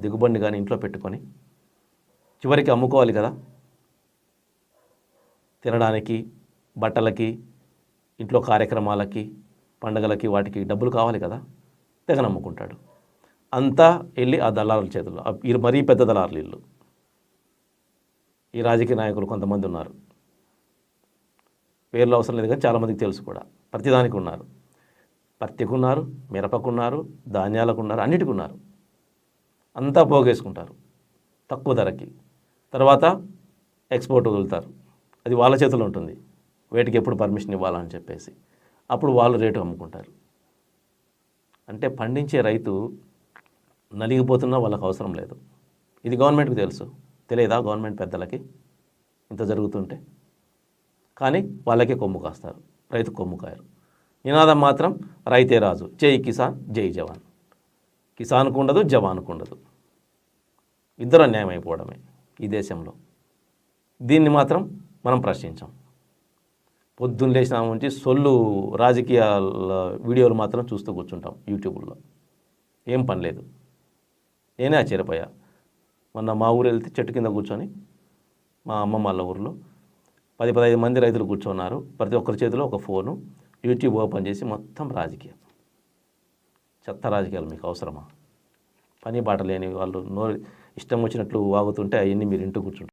దిగుబడిని కానీ ఇంట్లో పెట్టుకొని చివరికి అమ్ముకోవాలి కదా? తినడానికి బట్టలకి ఇంట్లో కార్యక్రమాలకి పండగలకి వాటికి డబ్బులు కావాలి కదా? తెగ నమ్ముకుంటాడు. అంతా వెళ్ళి ఆ దళారుల చేతుల్లో వీరు మరీ పెద్ద దళారులు ఇల్లు. ఈ రాజకీయ నాయకులు కొంతమంది ఉన్నారు. పేర్లు అవసరం లేదు కానీ చాలామందికి తెలుసు కూడా. ప్రతిదానికి ఉన్నారు. పత్తికి ఉన్నారు మిరపకున్నారు ధాన్యాలకు ఉన్నారు అన్నిటికి ఉన్నారు. అంతా పోగేసుకుంటారు తక్కువ ధరకి. తర్వాత ఎక్స్పోర్ట్ వదులుతారు. అది వాళ్ళ చేతిలో ఉంటుంది. వేటికి ఎప్పుడు పర్మిషన్ ఇవ్వాలని చెప్పేసి. అప్పుడు వాళ్ళు రేటు అమ్ముకుంటారు. అంటే పండించే రైతు నలిగిపోతున్నా వాళ్ళకి అవసరం లేదు. ఇది గవర్నమెంట్కి తెలుసు. తెలియదా గవర్నమెంట్ పెద్దలకి? ఇంత జరుగుతుంటే. కానీ వాళ్ళకే కొమ్ము కాస్తారు. రైతు కొమ్ము కాయరు. నినాదం మాత్రం రైతే రాజు. జై కిసాన్ జై జవాన్. కిసాన్కు ఉండదు జవాన్కు ఉండదు. ఇద్దరు అన్యాయం అయిపోవడమే ఈ దేశంలో. దీన్ని మాత్రం మనం ప్రశ్నించాం. పొద్దున్న లేచిన నుంచి సొల్లు రాజకీయాల వీడియోలు మాత్రం చూస్తూ కూర్చుంటాం యూట్యూబ్లో. ఏం పని లేదు. నేనే ఆశ్చర్యపోయా. మొన్న మా ఊరు వెళ్తే చెట్టు కింద కూర్చొని మా అమ్మమ్మ వాళ్ళ ఊరిలో పది పదహైదు మంది రైతులు కూర్చున్నారు. ప్రతి ఒక్కరి చేతిలో ఒక ఫోను. యూట్యూబ్ ఓపెన్ చేసి మొత్తం రాజకీయం. చెత్త రాజకీయాలు మీకు అవసరమా? పని బాట లేని వాళ్ళు నో ఇష్టం వచ్చినట్లు వాగుతుంటే అవన్నీ మీరు ఇంటూ కూర్చుంటారు.